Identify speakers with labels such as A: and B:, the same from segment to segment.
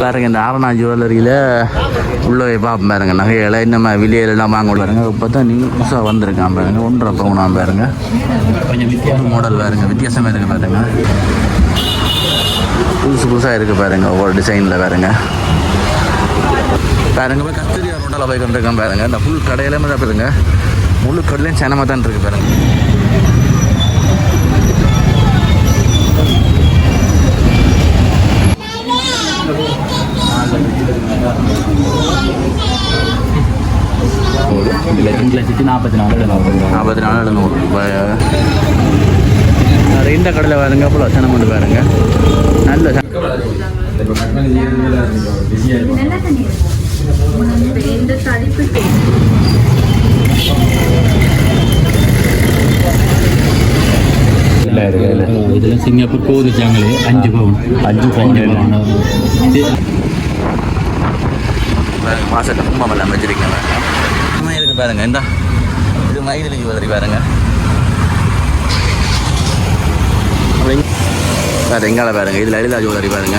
A: பாருங்க இந்த ஆரணா ஜுவல்லரியில் உள்ள போய் பார்ப்போம் பாருங்க. நகைகளை நம்ம விலையிலலாம் வாங்க பாருங்க இப்போ தான் நீங்கள் புதுசாக வந்திருக்கான் பாருங்க. ஒன்றரை பவுனாம் பாருங்க. கொஞ்சம் வித்தியாச மாடல் பாருங்க. வித்தியாசமாக இருக்குது பாருங்க. புதுசு புதுசாக இருக்குது பாருங்க ஒவ்வொரு டிசைனில் பாருங்க. பாருங்க போய் கத்திரியா ரோட்டில் போய் கொண்டிருக்கேன் பாருங்க. இந்த ஃபுல் கடையிலுமே தான் பாருங்க. முழு கடையிலையும் சனமாக தான் இருக்குது பாருங்க.
B: ரெண்டு லட்சத்தி நாற்பத்தி நாலு
A: நாற்பத்தி நாலு எழுநூறு ரூபாய் இந்த கடையில் பாருங்க அவ்வளோ சனம் கொண்டு பாருங்க நல்ல சனம்.
C: இந்த தடிப்பு
B: இதில் சிங்கப்பூர் கோதுச்சாங்களே அஞ்சு பவுன் அஞ்சு அஞ்சு பவுன்
A: மாசத்தில் கும்பம் வச்சிருக்கேன் பாருங்க இந்த. இது மைதிலி ஜுவல்லரி பாருங்க. வேறு எங்கால பாருங்க இது லலிதா ஜுவல்லரி பாருங்க.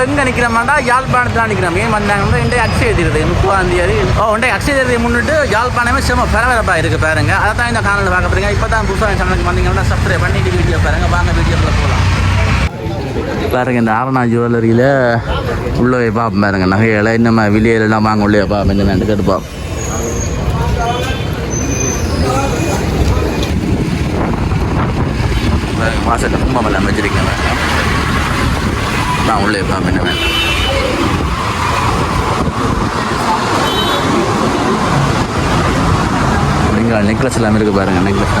A: நாங்கள் இப்போ எங்கே நிற்கிறோம்டா யாழ்ப்பாணத்தில் நிற்கிறோம் ஏன் வந்தாங்கன்னா இன்றைய அக்ஷய தீரது முப்பதாம் தேதி. ஓ இன்றைய அக்ஷய தீரதியை முன்னிட்டு யாழ்ப்பாணமே செம்ம பரபரப்பாக இருக்குது பாருங்க. அதை தான் இந்த காணொலி பார்க்க போறீங்க. இப்போ தான் புதுசாக சேனலுக்கு வந்தீங்கன்னா சப்ஸ்கிரைப் பண்ணிட்டு வீடியோ பாருங்க. வாங்க வீடியோக்குள்ள போகலாம் பாருங்க இந்த ஆரணா ஜுவல்லரியில் உள்ளே போய் பார்ப்போம் பாருங்க. நகைகளை நம்ம விலையிலலாம் வாங்க உள்ளே பார்ப்போம். என்னென்னு கேட்டுப்போம். பாருங்க மாசத்தில் கும்பம் வச்சிருக்கேன் நான் உள்ளே பார்ப்பேன் பண்ணுவேன் வேணும் நெக்லஸ் எல்லாமே இருக்கு பாருங்க நெக்லஸ்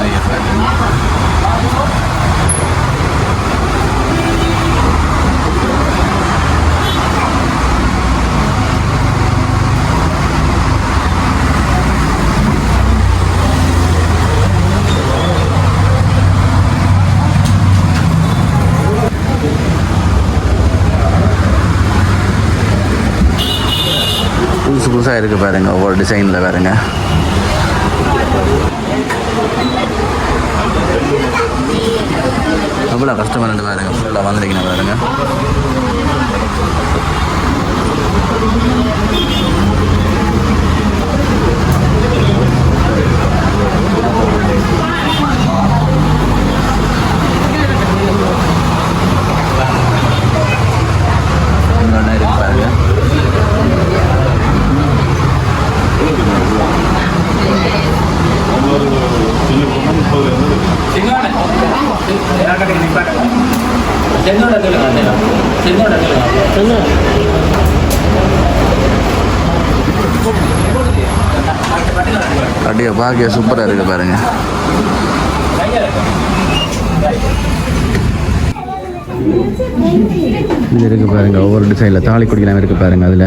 A: புதுசாக இருக்குது பாருங்க ஒவ்வொரு டிசைனில் பாருங்கள் எவ்வளோ கஸ்டமர் ரெண்டு பாருங்கள் ஃபுல்லாக வந்துருக்கீங்க பாருங்கள் இன்னொன்று இருக்கு பாருங்க ஓகே சூப்பராக இருக்கு பாருங்க. இது இருக்கு பாருங்க ஒவ்வொரு டிசைனில் தாலி குடிக்கலாம் இருக்கு பாருங்க அதில்.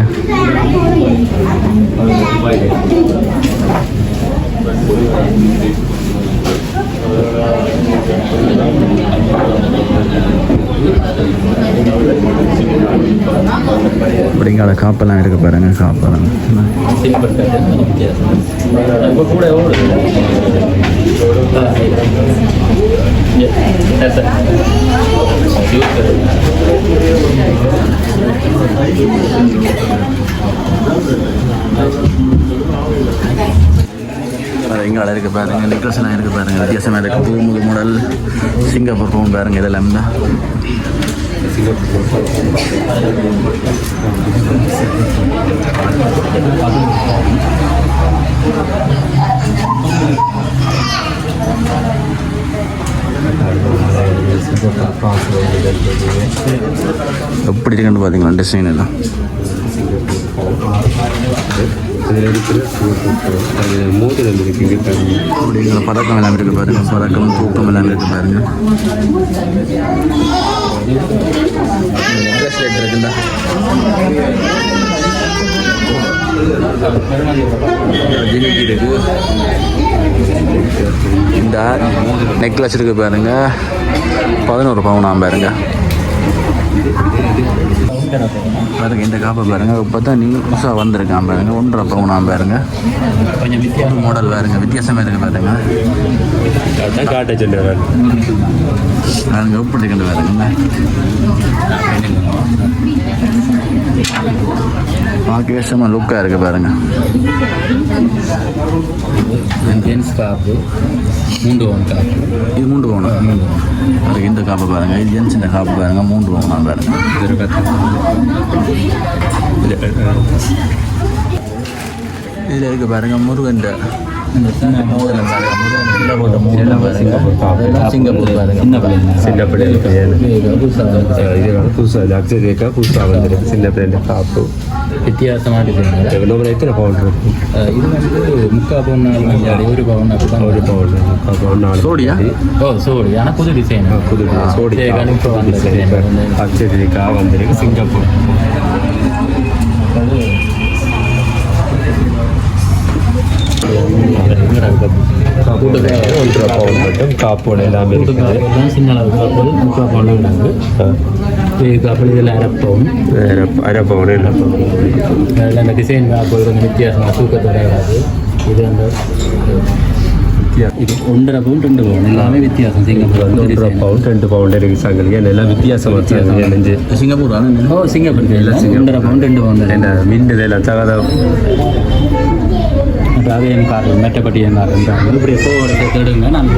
A: அப்படிங்கால காப்பெல்லாம் இருக்கு பாருங்க காப்பெல்லாம்.
B: இப்போ
A: இருக்கு பாருங்க நெக்லஸ் எல்லாம் இருக்கு பாருங்க வித்தியாசமாக இருக்கு. பூமுக மாடல் சிங்கப்பூர் பூம் பாருங்க இதெல்லாம் தான். எப்படி இருக்குன்னு பார்த்தீங்களா டிசைன் எல்லாம்?
D: அதில் இருக்கிற மோதிரம் இருக்குங்க பாருங்க
A: அப்படிங்கிற பதக்கம் எல்லாம் இருக்கு பாருங்க பதக்கம் தூக்கம் எல்லாம் இருக்கு பாருங்க. Bracelet இருக்குண்டா ஜிமிக்கி இருக்கு இந்த நெக்லஸ் இருக்குது பாருங்க. பதினோரு பவுனாம் பாருங்க பாருங்க இந்த காப்பை பாருங்க இப்போ தான் நீ புதுசாக வந்திருக்கான் பாருங்க ஒன்றரை பவுனாம் பாருங்க.
B: கொஞ்சம் வித்தியாசம்.
A: மாடல் பாருங்க வித்தியாசமாக இருக்கு பாருங்க.
D: காட்ட சொல்லுவேன்
A: பாருங்க. எப்படி இருக்குன்னு பாருங்க. பார்க்கவே செம்ம லுக்காக இருக்கு பாருங்க.
B: ஜென்ஸ் காப்பு மூன்று பவுன் காப்பு
A: இது மூன்று பவுனா? அதுக்கு இந்த காப்பை பாருங்க இது ஜென்ஸ் இந்த காப்பு பாருங்க மூன்று பவுனா பாருங்க. இதில் இருக்கு பாருங்க முருகன்
B: சின்ன பிள்ளைங்க புதுசாக
D: புதுசாக சின்ன பிள்ளைங்க காப்பு
B: வித்தியாசமாக இருக்குங்க
D: எவ்வளோ எத்தனை பவுன் இருக்கு?
B: இது வந்து முக்கால் பவுன் நாலு மணி ஒரு பவுன் அப்படி தான்
D: ஒரு பவுன் முக்கால் பவுன் நாலு
A: சோடியா?
B: ஓ சோடி. ஆனால் புது டிசைன்
D: புது சோடி
B: design.
D: அக்ஸரிக்கா வந்திருக்கு சிங்கப்பூர். ஒன்றரை பவுன் மட்டும் காப்போட எல்லாமே இருக்குது.
B: சின்ன அளவு முக்கால் பவுன் விடாங்க
D: அரை பவுன் இல்லை
B: அதில் அந்த டிசைன் கப்பல் கொஞ்சம் வித்தியாசமாக தூக்கத்தோட வராது இது ஒன்றரை பவுன் ரெண்டு பவுன் எல்லாமே வித்தியாசம் சிங்கப்பூர் வந்து
D: ஒன்றரை. பவுன் ரெண்டு பவுன் இருக்கு சங்கலிக்கு எல்லாம் வித்தியாசம் நெஞ்சு
A: சிங்கப்பூர்
B: ஓ சிங்கப்பூர் இல்லை ஒன்றரை பவுன் ரெண்டு பவுன்
D: என்ன மின்னுது எல்லாம் தகதம்
B: அதாவது என் கார் மெட்டப்பட்டி என் கார் இப்படி எப்போ ஒரு தேடுங்க நான்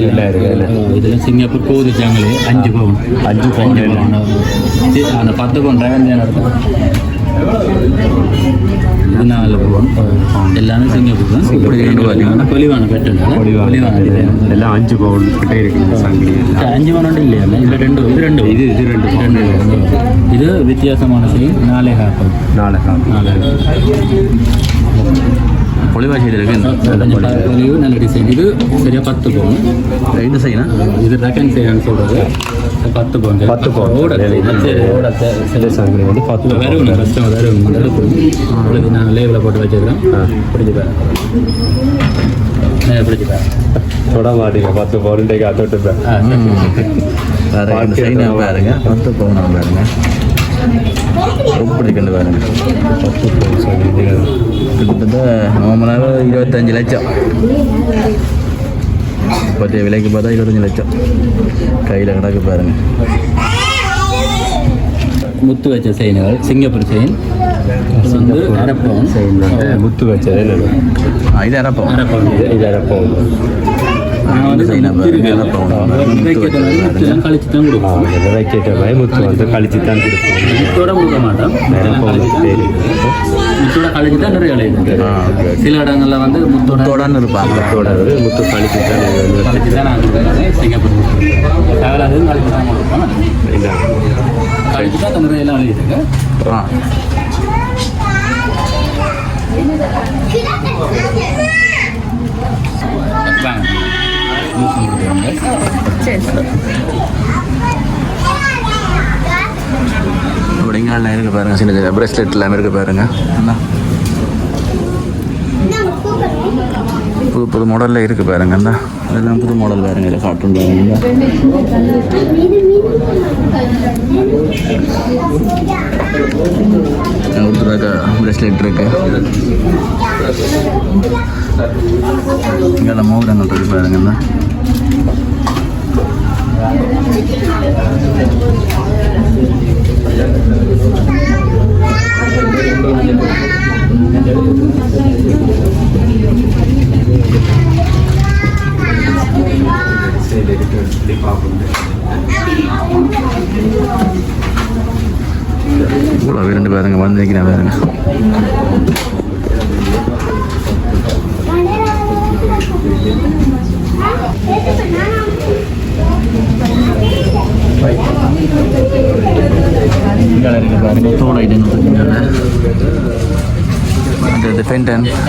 D: இல்லை இருக்கு இல்லை
B: இதில் சிங்கப்பூர் கோது ஜாங்களே அஞ்சு பவுன்
D: அஞ்சு பவுன்
B: அந்த பத்து பவுன் ரேவன் இது நாலு பவுன் எல்லாமே சிங்கப்பூர் தான்
A: பார்த்தீங்கன்னா
B: பொலிவான பெட்ரோல் பொலிவான
D: எல்லாம் அஞ்சு பவுன் கிட்ட இருக்குது எல்லாம்
B: அஞ்சு பவுன் இல்லை இல்லை ரெண்டு இது ரெண்டு
D: இது இது ரெண்டு
B: ரெண்டு இது வித்தியாசமான நாலே
D: நாலு காப்பி
B: நாலே பொலிவு. நல்ல டிசைன் இது சரியா பத்து பவுன்
A: இது செய்யணும்
B: இது ரெக்கன் செய்யணும்னு சொல்றது. பத்து பவுன்
D: பத்து இந்த சங்கிலி வந்து பத்து
B: வரும் கஸ்டமர் வரும் உங்களுக்கு நான் லேபில் போட்டு வச்சுக்கிறேன் பிடிச்சி பாரு பிடிச்சி பாரு
D: தொட மாட்டீங்க பத்து பவுன்
A: வேற இந்த சைனா பாருங்க. பத்து பவுனா பாருங்க எப்படி இருக்குன்னு பாருங்க கிட்டத்தட்ட நார்மலாக இருபத்தஞ்சு லட்சம் இப்போதைய விலைக்கு பார்த்தா இருபத்தஞ்சு லட்சம் கையில் கிடக்கு பாருங்க
B: முத்து வச்ச செயின்கள் சிங்கப்பூர் செயின் வந்து அரப்பவுன்
D: செயின் முத்து வச்சது
A: இது அரப்பம்
B: அரப்பவுன்
D: இது
A: அரப்பம்
B: வைக்கிறது வந்து கழிச்சு தான் கொடுப்போம்.
D: வந்து கழிச்சு தான்
B: முத்தோட கொடுக்க மாட்டோம். முத்தோட கழிச்சு தான் நிறைய சில இடங்கள்ல வந்து முத்தோட
A: தொடர்ந்து இருப்பாங்க
D: முத்தோட முத்து கழிச்சு தான்
B: கழிச்சு தான் நான் சிங்கப்பூர் தேவையில்லாதது கழிச்சு தான் கொடுப்போம். கழிச்சு தான் அந்த நிறைய எல்லாம் விளையுதுங்க
A: ஆ.
B: யூஸ் கொடுக்குறாங்க
A: இப்படி இங்கே இருக்கு பாருங்க சின்ன சின்ன பிரேஸ்லெட் எல்லாமே இருக்கு பாருங்க என்ன புது புது மாடலில் இருக்குது பாருங்க என்ன அதெல்லாம் புது மாடல் பாருங்க இதில் காட்டும் பாருங்க ஒருத்தராக்க பிரேஸ்லெட் இருக்கு இங்கே மோதிரங்கள் இருக்குது பாருங்க என்ன இவ்வளோ ரெண்டு பாருங்க வந்து நிற்கிறேன் பாருங்க இங்கே இருக்கு பாருங்க தோல் ஐட்டங்கள் இருக்குங்க அந்த இது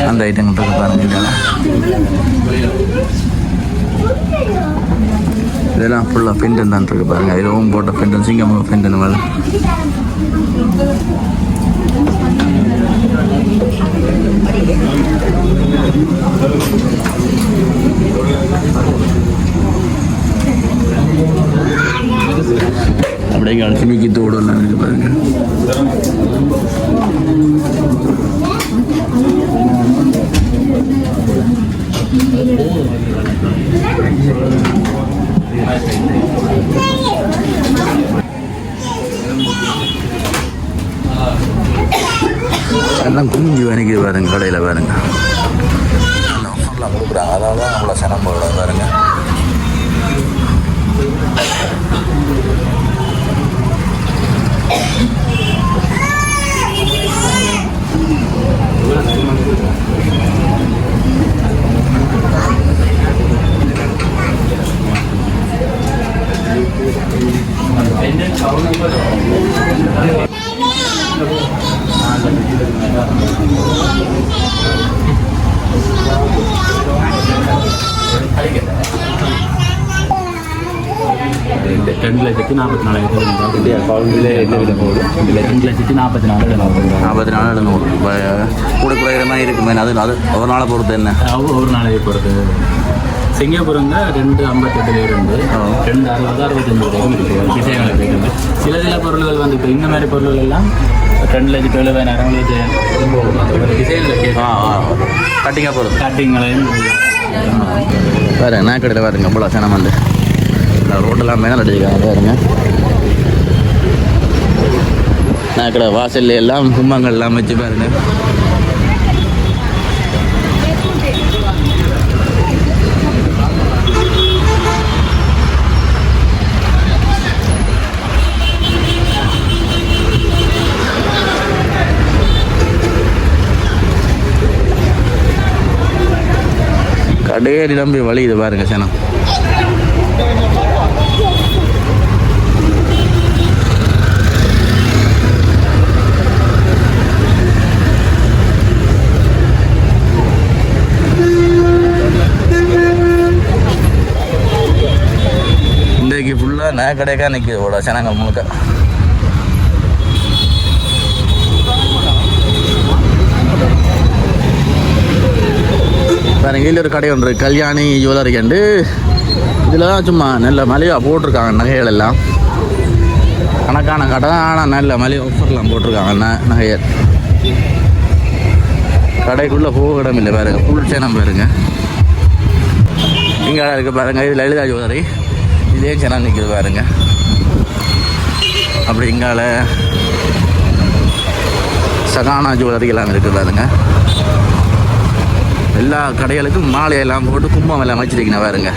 A: அந்த ஐட்டங்கள் இருக்கு பாருங்க இதெல்லாம் ஃபுல்லாக பெண்டன் தான் இருக்கு பாருங்க இதுவும் போட்ட பெண்டன் சிங்கப்பூர் பென்டன் மேலே அப்படியே கடைசி நீக்கி தோடு இருக்கு பாருங்க. எல்லாம் குஞ்சு வணிக பாருங்க கடையில் பாருங்க. நல்லா கொடுக்குறாங்க அதாவது நம்மளை சிரமப்பட பாருங்க. 아, 나 여기 들어가.
B: ரெண்டு லட்சத்தி நாற்பத்தி நாலாயிரத்தி
D: இந்த என்ன போகுது
B: ரெண்டு லட்சத்தி நாற்பத்தி நாலு
A: நாற்பத்தி நாலு எழுநூறு இப்போ கூட குறையிற மாதிரி இருக்குமே அது அது ஒரு நாளை பொறுத்து என்ன
B: ஒரு நாளைக்கு பொறுத்து சிங்கப்பூர் வந்து ரெண்டு ஐம்பத்தெட்டுல இருந்து ரெண்டு அறுபது அறுபத்தஞ்சு வரைக்கும் இருக்கு டிசைன்கள் இருக்குது சில சில பொருள்கள் வந்து இப்போ இந்த மாதிரி பொருள்கள் எல்லாம் ரெண்டு லட்சத்தி எழுபதாயிரம் விஷயங்கள் டிசைனில்
A: ஆ கட்டிங்காக பொறுத்து
B: கட்டிங்களையும்
A: பாருங்க நான் கடையில் பாருங்க அவ்வளோ சனம் வந்து ரோட்டெல்லாம் மேலே அடிச்சிருக்காங்க பாருங்க. நான் கடை வாசல்ல எல்லாம் கும்பங்கள் எல்லாம் வச்சு பாருங்க. கடையே நம்பி வழி இது பாருங்க சனம் இன்றைக்கு ஃபுல்லாக கடைக்கா நிற்கிது இவ்வளோ சனங்கள் முழுக்க. வேறு கீழே ஒரு கடை ஒன்று கல்யாணி ஜுவல்லரி கண்டு. இதில் தான் சும்மா நல்ல மலிவாக போட்டிருக்காங்க நகைகள் எல்லாம். கணக்கான கடை ஆனால் நல்ல மலிவா ஆஃபர்லாம் போட்டிருக்காங்க ந நகையர் கடைக்குள்ளே போக இடம் இல்லை பாருங்கள் ஃபுல் சேனம் பாருங்க. இங்கே இருக்குது பாருங்கள் இது லலிதா ஜுவல்லரி இதே ஜனம் நிற்கிது பாருங்க. அப்படி இங்கால சகானா ஜுவல்லரி இருக்குது பாருங்க. எல்லா கடைகளுக்கும் மாலையெல்லாம் போட்டு கும்பம் எல்லாம் வச்சிருக்கீங்க பாருங்க.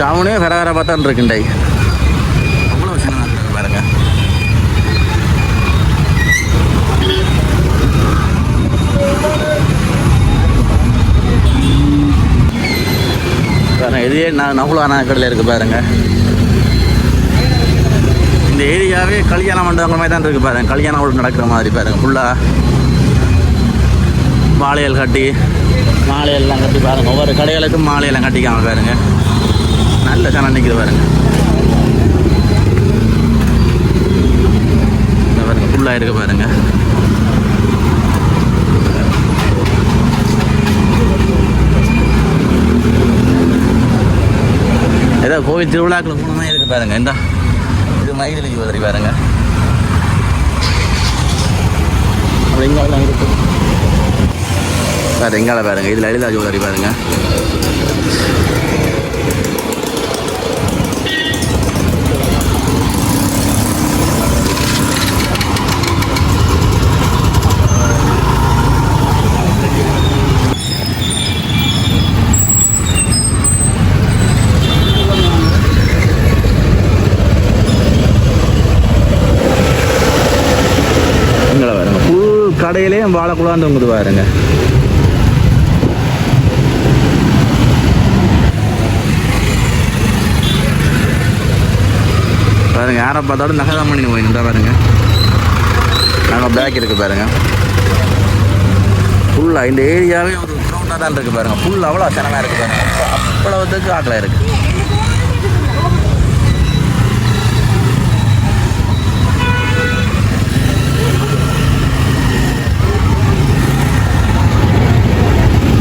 A: டவுனே வேற வேற பார்த்தான் இருக்குண்டை அவ்வளோ விஷயம் இருக்கு பாருங்க பாருங்கள் இதே நான் நகுலான கடையில் இருக்குது பாருங்கள் இந்த ஏரியாவே கல்யாண மண்டபங்கள் மாதிரி தான் இருக்குது பாருங்கள் கல்யாணம் கூட நடக்கிற மாதிரி பாருங்கள் ஃபுல்லாக மாலையல் கட்டி மாலையெல்லாம் கட்டி பாருங்க. ஒவ்வொரு கடைகளுக்கும் மாலையெல்லாம் கட்டிக்காமல் பாருங்க. நல்ல சனம் நிற்கிது பாருங்கள் இந்த ஃபுல்லாக இருக்குது பாருங்கள் கோவில் திருவிழாக்கள் போன மாதிரி இருக்கு பாருங்க. இந்த இது மயிலி ஜுவல்லரி பாருங்கள் அப்புறம் இங்காலாம் இருக்கு. வேறு எங்கால பாருங்க. இது லலிதா ஜுவல்லரி பாருங்க. கடையிலேயும் வாழைக்குழாந்து தொங்குது பாருங்க. பாருங்க யாரை பார்த்தாலும் நகை தான் பண்ணி போயின்னு பாருங்க. நாங்கள் பேக் இருக்கு பாருங்க. ஃபுல்லாக இந்த ஏரியாவே ஒரு க்ரௌண்டாக தான் இருக்கு பாருங்க. ஃபுல் அவ்வளோ சனமாக இருக்குது பாருங்க. அவ்வளோத்துக்கு ஆட்டில் இருக்குது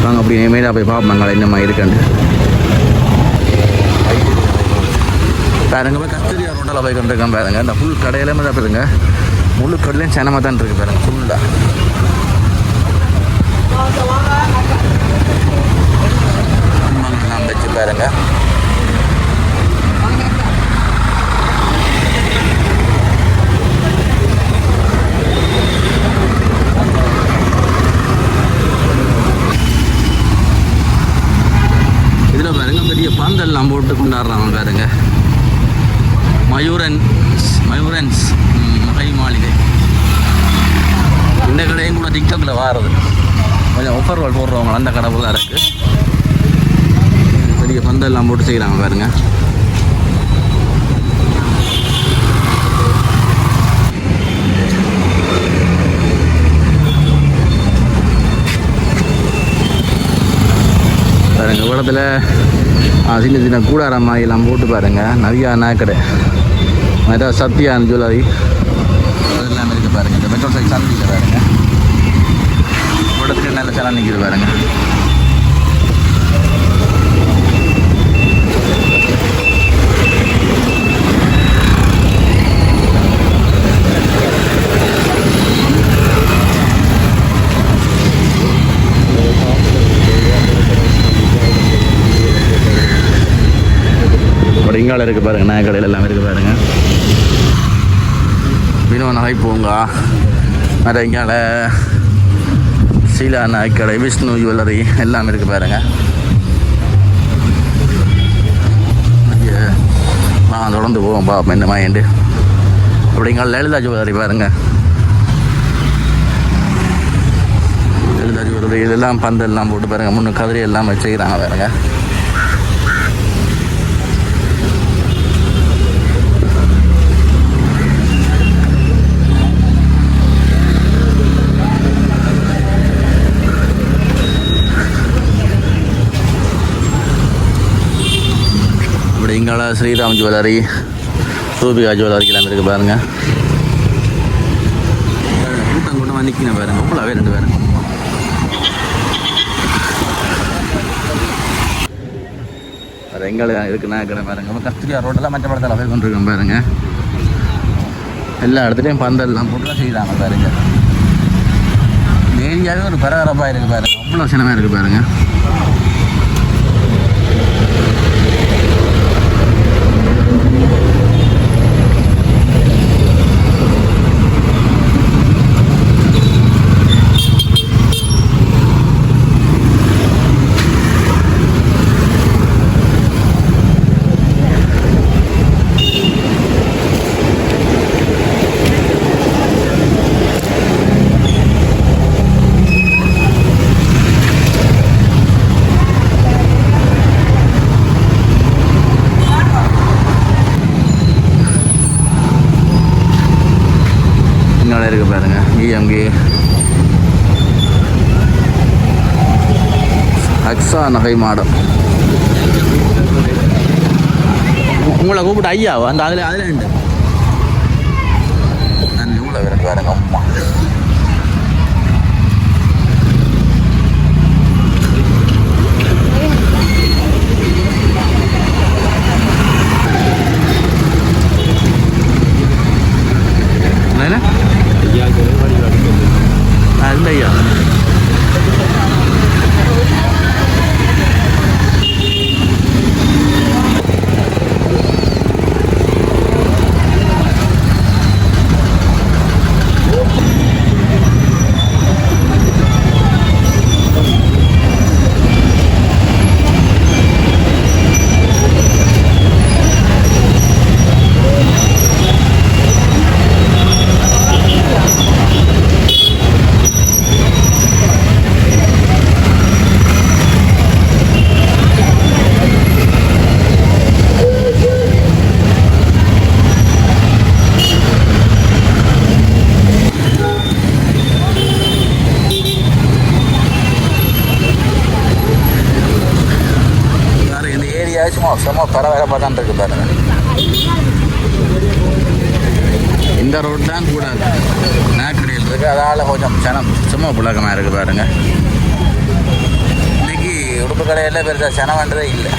A: வாங்க அப்படி இனிமேல் போய் பார்ப்போம். நாங்கள் மாதிரி இருக்குன்னு. பாருங்க போய் கஸ்தூரியா ரோட்டில் போய் கொண்டிருக்கேன் பாருங்க. இந்த ஃபுல் கடையில தான் பாருங்க. முழு கடலையும் சேனமாக தான் இருக்குது பாருங்க ஃபுல்லாக நான் பாருங்க இதில் பாருங்க பெரிய நம்ம போட்டு கொண்டாடுறாங்க பாருங்க. மயூரன் மயூரன்ஸ் மகை மாளிகை. இந்த கடையும் கூட டிக்டாக்ல வாரது. கொஞ்சம் ஆஃபர்கள் போடுறவங்க அந்த கடை இருக்குது இருக்கு. பெரிய பந்தெல்லாம் போட்டு செய்கிறாங்க பாருங்கள் பாருங்க இவ்வளத்தில் சின்ன சின்ன கூடாரம் மாதிரிலாம் போட்டு பாருங்க. நிறையா நாக்கடை நிறையா சத்யான் ஜுவல்லரி அதெல்லாம் இருக்குது பாருங்க. இந்த மெட்ரோ சைட் சந்தியில் பாருங்க. இவ்வளோத்துக்கு நல்ல செலவு நிற்கிது பாருங்க. அப்புறம் இருக்குது பாருங்க நகை கடையில் எல்லாமே இருக்குது பாருங்க. வினோ நகை பூங்கா. வேறு சீலா நகைக்கடை விஷ்ணு ஜுவல்லரி எல்லாமே இருக்குது பாருங்க. நான் தொடர்ந்து போவோம் பாப்போம் இந்த மாயண்டு அப்படி லலிதா ஜுவல்லரி பாருங்க. லலிதா ஜுவல்லரி இதெல்லாம் பந்தெல்லாம் போட்டு பாருங்க முன்னு கதிரி எல்லாம் வச்சுக்கிறாங்க பாருங்க. இங்கால ஸ்ரீராம் ஜுவல்லரி சூபிகா ஜுவல்லரி எல்லாம் இருக்கு பாருங்க. கூட்டம் கூட்டமாக நிற்கணும் பாருங்க. அவ்வளோவே ரெண்டு பேரும். வேறு எங்களை இருக்குன்னா கடை பாருங்க. கஸ்தூரியா ரோட்டெல்லாம் மற்ற படத்தில் போய் கொண்டிருக்கோம் பாருங்க. எல்லா இடத்துலையும் பந்தல்லாம் போட்டு செய்கிறாங்க பாருங்க. ஏரியாவே ஒரு பரபரப்பாக இருக்குது பாருங்க. அவ்வளோ சினமாக இருக்குது பாருங்க இங்கே இருக்கு இஎம்கே அக்ஸா நகை மாடம் உங்களை கூப்பிட்டு ஐயாவா அந்த அதில் அதில் விரட்டு பாருங்க அம்மா என்ன ஆ, இந்த ஐயா வேறு இந்த ஏரியா சும்மா சும்மா பரபரப்பாக தான் இருக்கு பாருங்க. இந்த ரோடு தான் கூடாது. நாக்கடியில் இருக்கு. அதால் கொஞ்சம் சனம் சும்மா புழக்கமாக இருக்குது பாருங்க. இன்னைக்கு உடுப்பு கடையில் பெருசாக சனம்ன்றதே இல்லை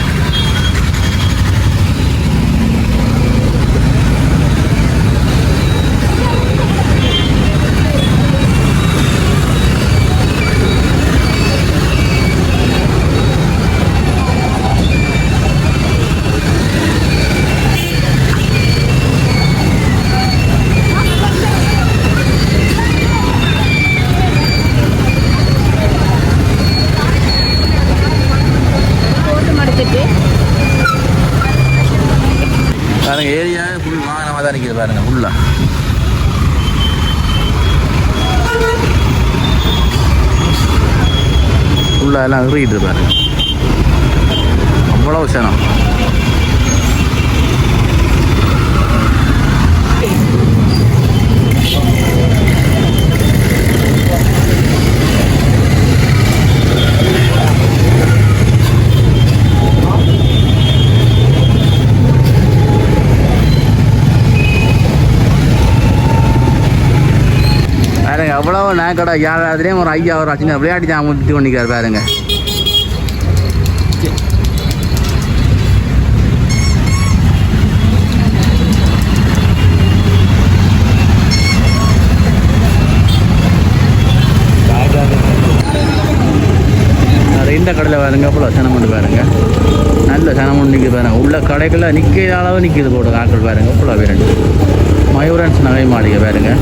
A: பாருங்க ஏரியா ஃபுல் வாகனமாக தான் நிற்கிது பாருங்க ஃபுல்லாக ஃபுல்லாக எல்லாம் இறுகிட்டு பாருங்க அவ்வளோ சனம் பாருங்க எவ்வளோ நேக்கடா யாராவதுலேயும் ஒரு ஐயா ஒரு சின்ன விளையாட்டு ஜாமம் விட்டு பண்ணிக்கார் பாருங்க. அது இந்த கடையில் பாருங்க அவ்வளோ சனம் கொண்டு பாருங்க. நல்ல சனம் கொண்டு நிற்கிது பாருங்க. உள்ள கடைகளில் நிற்கிற அளவு நிற்கிது போட்டு ஆட்கள் பாருங்க அவ்வளோ வேறு மயூரன்ஸ் நகை மாளிகை பாருங்க.